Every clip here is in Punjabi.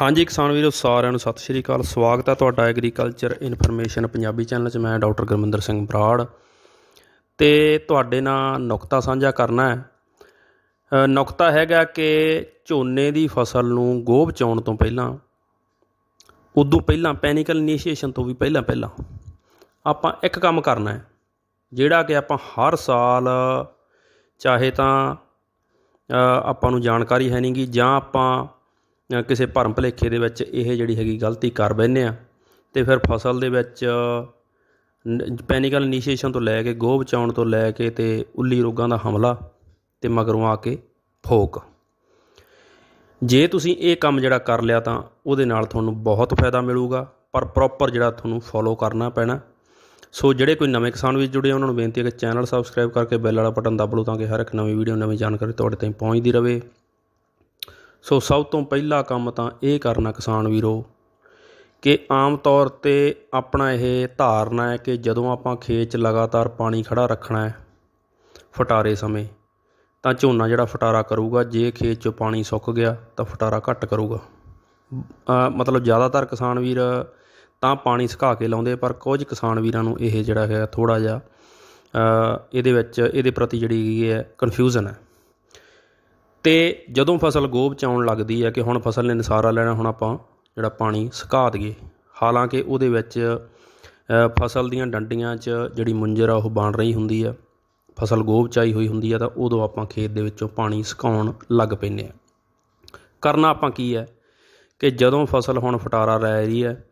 ਹਾਂਜੀ ਕਿਸਾਨ ਵੀਰੋ, ਸਾਰਿਆਂ ਨੂੰ ਸਤਿ ਸ਼੍ਰੀ ਅਕਾਲ। ਸਵਾਗਤ ਹੈ ਤੁਹਾਡਾ ਐਗਰੀਕਲਚਰ ਇਨਫੋਰਮੇਸ਼ਨ ਪੰਜਾਬੀ ਚੈਨਲ 'ਚ। ਮੈਂ ਡਾਕਟਰ ਗੁਰਮਿੰਦਰ ਸਿੰਘ ਬਰਾੜ। ਤੇ ਤੁਹਾਡੇ ਨਾਲ ਨੁਕਤਾ ਸਾਂਝਾ ਕਰਨਾ ਹੈ। ਨੁਕਤਾ ਹੈਗਾ ਕਿ ਝੋਨੇ ਦੀ ਫਸਲ ਨੂੰ ਗੋਹ ਬਚਾਉਣ ਤੋਂ ਪਹਿਲਾਂ, ਉਦੋਂ ਪਹਿਲਾਂ ਪੈਨਿਕਲ ਇਨੀਸ਼ੀਏਸ਼ਨ ਤੋਂ ਵੀ ਪਹਿਲਾਂ ਪਹਿਲਾਂ ਆਪਾਂ ਇੱਕ ਕੰਮ ਕਰਨਾ ਹੈ, ਜਿਹੜਾ ਕਿ ਆਪਾਂ ਹਰ ਸਾਲ, ਚਾਹੇ ਤਾਂ ਆਪਾਂ ਨੂੰ ਜਾਣਕਾਰੀ ਹੈ ਨਹੀਂਗੀ ਜਾਂ ਆਪਾਂ ਕਿਸੇ ਭਰਮ ਭੁਲੇਖੇ ਦੇ ਵਿੱਚ ਇਹ ਜਿਹੜੀ ਹੈਗੀ ਗਲਤੀ ਕਰ ਬੈਠੇ ਆ ਤੇ ਫਿਰ ਫਸਲ ਦੇ ਵਿੱਚ ਪੈਨਿਕਲ ਇਨੀਸ਼ੀਏਸ਼ਨ ਤੋਂ ਲੈ ਕੇ ਗੋਹ ਬਚਾਉਣ ਤੋਂ ਲੈ ਕੇ ਤੇ ਉੱਲੀ ਰੋਗਾਂ ਦਾ ਹਮਲਾ ਤੇ ਮਗਰੋਂ ਆ ਕੇ ਫੋਕ। ਜੇ ਤੁਸੀਂ ਇਹ ਕੰਮ ਜਿਹੜਾ ਕਰ ਲਿਆ ਤਾਂ ਉਹਦੇ ਨਾਲ ਤੁਹਾਨੂੰ ਬਹੁਤ ਫਾਇਦਾ ਮਿਲੂਗਾ ਪਰ ਪ੍ਰੋਪਰ ਜਿਹੜਾ ਤੁਹਾਨੂੰ ਫੋਲੋ ਕਰਨਾ ਪੈਣਾ। ਸੋ ਜਿਹੜੇ ਕੋਈ ਨਵੇਂ ਕਿਸਾਨ ਵੀ ਜੁੜੇ ਆ, ਉਹਨਾਂ ਨੂੰ ਬੇਨਤੀ ਹੈ ਕਿ ਚੈਨਲ ਸਬਸਕ੍ਰਾਈਬ ਕਰਕੇ ਬੈਲ ਵਾਲਾ ਬਟਨ ਦਬ ਲਓ ਤਾਂ ਕਿ ਹਰ ਇੱਕ ਨਵੀਂ ਵੀਡੀਓ ਨਵੀਂ ਜਾਣਕਾਰੀ ਤੁਹਾਡੇ ਤਾਈਂ ਪਹੁੰਚਦੀ ਰਹੇ। ਸੋ ਸਭ ਤੋਂ ਪਹਿਲਾ ਕੰਮ ਤਾਂ ਇਹ ਕਰਨਾ ਕਿਸਾਨ ਵੀਰੋ ਕਿ ਆਮ ਤੌਰ ਤੇ ਆਪਣਾ ਇਹ ਧਾਰਨਾ ਹੈ ਕਿ ਜਦੋਂ ਆਪਾਂ ਖੇਤ 'ਚ ਲਗਾਤਾਰ ਪਾਣੀ ਖੜਾ ਰੱਖਣਾ ਹੈ ਫਟਾਰੇ ਸਮੇਂ, ਤਾਂ ਝੋਨਾ ਜਿਹੜਾ ਫਟਾਰਾ ਕਰੂਗਾ, ਜੇ ਖੇਤ 'ਚੋਂ ਪਾਣੀ ਸੁੱਕ ਗਿਆ, ਤਾਂ ਫਟਾਰਾ ਘੱਟ ਕਰੂਗਾ। ਮਤਲਬ ਜ਼ਿਆਦਾਤਰ ਕਿਸਾਨ ਵੀਰ ਤਾਂ ਪਾਣੀ ਸੁਕਾ ਕੇ ਲਾਉਂਦੇ ਪਰ ਕੁਝ ਕਿਸਾਨ ਵੀਰਾਂ ਨੂੰ ਇਹ ਜਿਹੜਾ ਹੈ ਥੋੜਾ ਜਿਹਾ ਇਹਦੇ ਵਿੱਚ, ਇਹਦੇ ਪ੍ਰਤੀ ਜਿਹੜੀ ਹੈਗੀ ਹੈ ਕਨਫਿਊਜ਼ਨ ਹੈ। ਤੇ ਜਦੋਂ ਫਸਲ ਗੋਭ ਚਾਉਣ ਲੱਗਦੀ ਹੈ ਕਿ ਹੁਣ ਫਸਲ ਨੇ ਨਸਾਰਾ ਲੈਣਾ, ਹੁਣ ਆਪਾਂ ਜਿਹੜਾ ਪਾਣੀ ਸੁਕਾ ਦਈਏ। ਹਾਲਾਂਕਿ ਉਹਦੇ ਵਿੱਚ ਫਸਲ ਦੀਆਂ ਡੰਡੀਆਂ 'ਚ ਜਿਹੜੀ ਮੁੰਜਰ ਆ, ਉਹ ਬਣ ਰਹੀ ਹੁੰਦੀ ਆ। ਫਸਲ ਗੋਭ ਚਾਈ ਹੋਈ ਹੁੰਦੀ ਆ, ਤਾਂ ਉਦੋਂ ਆਪਾਂ ਖੇਤ ਦੇ ਵਿੱਚੋਂ ਪਾਣੀ ਸੁਕਾਉਣ ਲੱਗ ਪੈਂਦੇ ਆ। ਕਰਨਾ ਆਪਾਂ ਕੀ ਹੈ ਕਿ ਜਦੋਂ ਫਸਲ ਹੁਣ ਫਟਾਰਾ ਲੈ ਰਹੀ ਹੈ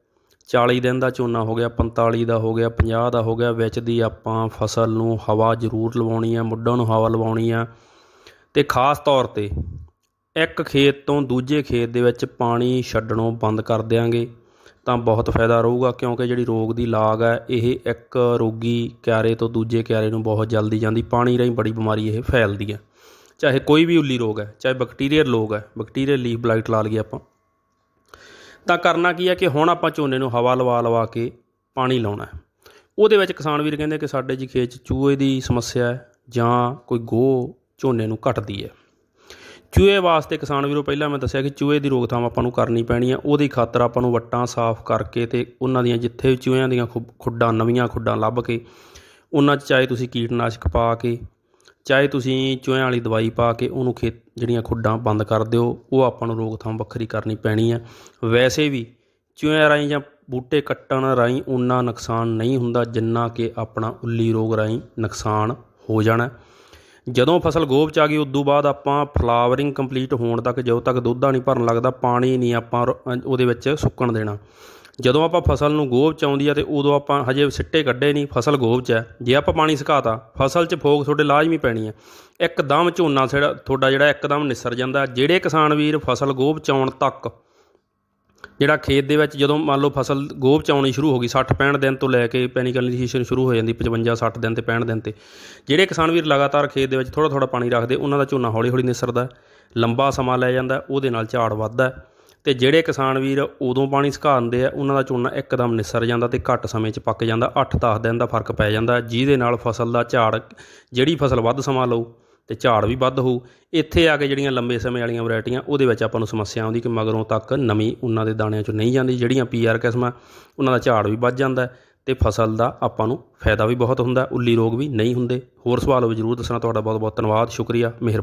40 ਦਿਨ ਦਾ ਝੋਨਾ ਹੋ ਗਿਆ 45 ਦਾ ਹੋ ਗਿਆ 50 ਦਾ ਹੋ ਗਿਆ, ਵਿੱਚ ਦੀ ਆਪਾਂ ਫਸਲ ਨੂੰ ਹਵਾ ਜ਼ਰੂਰ ਲਵਾਉਣੀ ਆ, ਮੁੱਢਾਂ ਨੂੰ ਹਵਾ ਲਵਾਉਣੀ ਆ ਅਤੇ ਖਾਸ ਤੌਰ ਤੇ ਇੱਕ ਖੇਤ ਤੋਂ ਦੂਜੇ ਖੇਤ ਦੇ ਵਿੱਚ ਪਾਣੀ ਛੱਡਣੋਂ ਬੰਦ ਕਰ ਦਿਆਂਗੇ, ਤਾਂ ਬਹੁਤ ਫਾਇਦਾ ਰਹੂਗਾ ਕਿਉਂਕਿ ਜਿਹੜੀ ਰੋਗ ਦੀ ਲਾਗ ਹੈ, ਇਹ ਇੱਕ ਰੋਗੀ ਕਿਆਰੇ ਤੋਂ ਦੂਜੇ ਕਿਆਰੇ ਨੂੰ ਬਹੁਤ ਜਲਦੀ ਜਾਂਦੀ, ਪਾਣੀ ਰਾਹੀਂ ਬੜੀ ਬਿਮਾਰੀ ਇਹ ਫੈਲਦੀ ਹੈ। ਚਾਹੇ ਕੋਈ ਵੀ ਉੱਲੀ ਰੋਗ ਹੈ, ਚਾਹੇ ਬੈਕਟੀਰੀਅਲ ਰੋਗ ਹੈ, ਬੈਕਟੀਰੀਅਲ ਲੀਫ ਬਲਾਈਟ ਲਾ ਲਈਏ ਆਪਾਂ। ਤਾਂ ਕਰਨਾ ਕੀ ਹੈ ਕਿ ਹੁਣ ਆਪਾਂ ਝੋਨੇ ਨੂੰ ਹਵਾ ਲਵਾ ਲਵਾ ਕੇ ਪਾਣੀ ਲਾਉਣਾ ਹੈ। ਉਹਦੇ ਵਿੱਚ ਕਿਸਾਨ ਵੀਰ ਕਹਿੰਦੇ ਕਿ ਸਾਡੇ ਜੀ ਖੇਤ 'ਚ ਚੂਹੇ ਦੀ ਸਮੱਸਿਆ ਹੈ ਜਾਂ ਕੋਈ ਗੋਹ ਝੋਨੇ ਨੂੰ ਘਟਦੀ ਹੈ। ਚੂਹੇ ਵਾਸਤੇ ਕਿਸਾਨ ਵੀਰੋ, ਪਹਿਲਾਂ ਮੈਂ ਦੱਸਿਆ ਕਿ ਚੂਹੇ ਦੀ ਰੋਕਥਾਮ ਆਪਾਂ ਨੂੰ ਕਰਨੀ ਪੈਣੀ ਹੈ। ਉਹਦੀ ਖਾਤਰ ਆਪਾਂ ਨੂੰ ਵੱਟਾਂ ਸਾਫ਼ ਕਰਕੇ ਤੇ ਉਹਨਾਂ ਦੀਆਂ ਜਿੱਥੇ ਵੀ ਚੂਹਿਆਂ ਦੀਆਂ ਖੁ- ਖੁੱਡਾਂ, ਨਵੀਆਂ ਖੁੱਡਾਂ ਲੱਭ ਕੇ ਉਹਨਾਂ 'ਚ ਚਾਹੇ ਤੁਸੀਂ ਕੀਟਨਾਸ਼ਕ ਪਾ ਕੇ, ਚਾਹੇ ਤੁਸੀਂ ਚੂਹਿਆਂ ਵਾਲੀ ਦਵਾਈ ਪਾ ਕੇ ਉਹਨੂੰ ਖੇਤ ਜਿਹੜੀਆਂ ਖੁੱਡਾਂ ਬੰਦ ਕਰ ਦਿਓ, ਉਹ ਆਪਾਂ ਨੂੰ ਰੋਕਥਾਮ ਵੱਖਰੀ ਕਰਨੀ ਪੈਣੀ ਹੈ। ਵੈਸੇ ਵੀ ਚੂਹਿਆਂ ਰਾਹੀਂ ਜਾਂ ਬੂਟੇ ਕੱਟਣ ਰਾਹੀਂ ਉਨਾ ਨੁਕਸਾਨ ਨਹੀਂ ਹੁੰਦਾ ਜਿੰਨਾ ਕਿ ਆਪਣਾ ਉੱਲੀ ਰੋਗ ਰਾਹੀਂ ਨੁਕਸਾਨ ਹੋ ਜਾਣਾ। ਜਦੋਂ ਫਸਲ ਗੋਭ ਚ ਆ ਗਈ, ਉਦੋਂ ਬਾਅਦ ਆਪਾਂ ਫਲਾਵਰਿੰਗ ਕੰਪਲੀਟ ਹੋਣ ਤੱਕ, ਜਦੋਂ ਤੱਕ ਦੁੱਧਾ ਨਹੀਂ ਭਰਨ ਲੱਗਦਾ, ਪਾਣੀ ਨਹੀਂ ਆਪਾਂ ਰ- ਉਹਦੇ ਵਿੱਚ ਸੁੱਕਣ ਦੇਣਾ। ਜਦੋਂ ਆਪਾਂ ਫਸਲ ਨੂੰ ਗੋਭ ਚ ਆਉਂਦੀ ਆ ਤੇ ਉਦੋਂ ਆਪਾਂ ਹਜੇ ਸਿੱਟੇ ਕੱਢੇ ਨਹੀਂ, ਫਸਲ ਗੋਭ ਚ ਹੈ। ਜੇ ਆਪਾਂ ਪਾਣੀ ਸੁਕਾਤਾ, ਫਸਲ 'ਚ ਫੋਕ ਤੁਹਾਡੇ ਲਾਜ਼ਮੀ ਪੈਣੀ ਹੈ। ਇੱਕਦਮ ਝੋਨਾ ਜਿਹੜਾ ਤੁਹਾਡਾ ਜਿਹੜਾ ਇੱਕਦਮ ਨਿਸਰ ਜਾਂਦਾ, ਜਿਹੜੇ ਕਿਸਾਨ ਵੀਰ ਫਸਲ ਗੋਭ ਚ ਆਉਣ ਤੱਕ ਜਿਹੜਾ ਖੇਤ ਦੇ ਵਿੱਚ ਜਦੋਂ ਮੰਨ ਲਓ ਫਸਲ ਗੋਭ ਚ ਆਉਣੀ ਸ਼ੁਰੂ ਹੋ ਗਈ 60 65 ਦਿਨ ਤੋਂ ਲੈ ਕੇ ਪੈਨਿਕਲਾਈਜੇਸ਼ਨ ਸ਼ੁਰੂ ਹੋ ਜਾਂਦੀ 55 60 ਦਿਨ ਤੇ 65 ਦਿਨ ਤੇ, ਜਿਹੜੇ ਕਿਸਾਨ ਵੀਰ ਲਗਾਤਾਰ ਖੇਤ ਦੇ ਵਿੱਚ ਥੋੜਾ ਥੋੜਾ ਪਾਣੀ ਰੱਖਦੇ, ਉਹਨਾਂ ਦਾ ਝੋਨਾ ਹੌਲੀ ਹੌਲੀ ਨਿਸਰਦਾ ਲੰਬਾ ਸਮਾਂ ਲੈ ਜਾਂਦਾ ਉਹਦੇ ਨਾਲ ਝਾੜ ਵੱਧਦਾ ਹੈ ਤੇ ਜਿਹੜੇ ਕਿਸਾਨ ਵੀਰ ਉਦੋਂ ਪਾਣੀ ਸੁਕਾ ਦਿੰਦੇ ਆ, ਉਹਨਾਂ ਦਾ ਝੋਨਾ ਇੱਕਦਮ ਨਿਸਰ ਜਾਂਦਾ ਤੇ ਘੱਟ ਸਮੇਂ 'ਚ ਪੱਕ ਜਾਂਦਾ 8-10 ਦਿਨ ਦਾ ਫ਼ਰਕ ਪੈ ਜਾਂਦਾ, ਜਿਹਦੇ ਨਾਲ ਫਸਲ ਦਾ ਝਾੜ, ਜਿਹੜੀ ਫਸਲ ਵੱਧ ਸਮਾਂ ਲਊ ਤੇ ਝਾੜ ਵੀ ਵੱਧ ਹੋਊ। ਇੱਥੇ ਆ ਕੇ ਜਿਹੜੀਆਂ ਲੰਬੇ ਸਮੇਂ ਵਾਲੀਆਂ ਵੈਰਾਈਟੀਆਂ, ਉਹਦੇ ਵਿੱਚ ਆਪਾਂ ਨੂੰ ਸਮੱਸਿਆ ਆਉਂਦੀ ਕਿ ਮਗਰੋਂ ਤੱਕ ਨਵੀਂ ਉਹਨਾਂ ਦੇ ਦਾਣਿਆਂ 'ਚੋਂ ਨਹੀਂ ਜਾਂਦੀ, ਜਿਹੜੀਆਂ ਪੀਆਰ ਕਿਸਮਾਂ, ਉਹਨਾਂ ਦਾ ਝਾੜ ਵੀ ਵੱਧ ਜਾਂਦਾ ਹੈ ਤੇ ਫਸਲ ਦਾ ਆਪਾਂ ਨੂੰ ਫਾਇਦਾ ਵੀ ਬਹੁਤ ਹੁੰਦਾ, ਉੱਲੀ ਰੋਗ ਵੀ ਨਹੀਂ ਹੁੰਦੇ। ਹੋਰ ਸਵਾਲ ਹੋਵੇ ਜ਼ਰੂਰ ਦੱਸਣਾ, ਤੁਹਾਡਾ ਬਹੁਤ ਬਹੁਤ ਧੰਨਵਾਦ, ਸ਼ੁਕਰੀਆ, ਮਿਹਰਬਾਨੀ।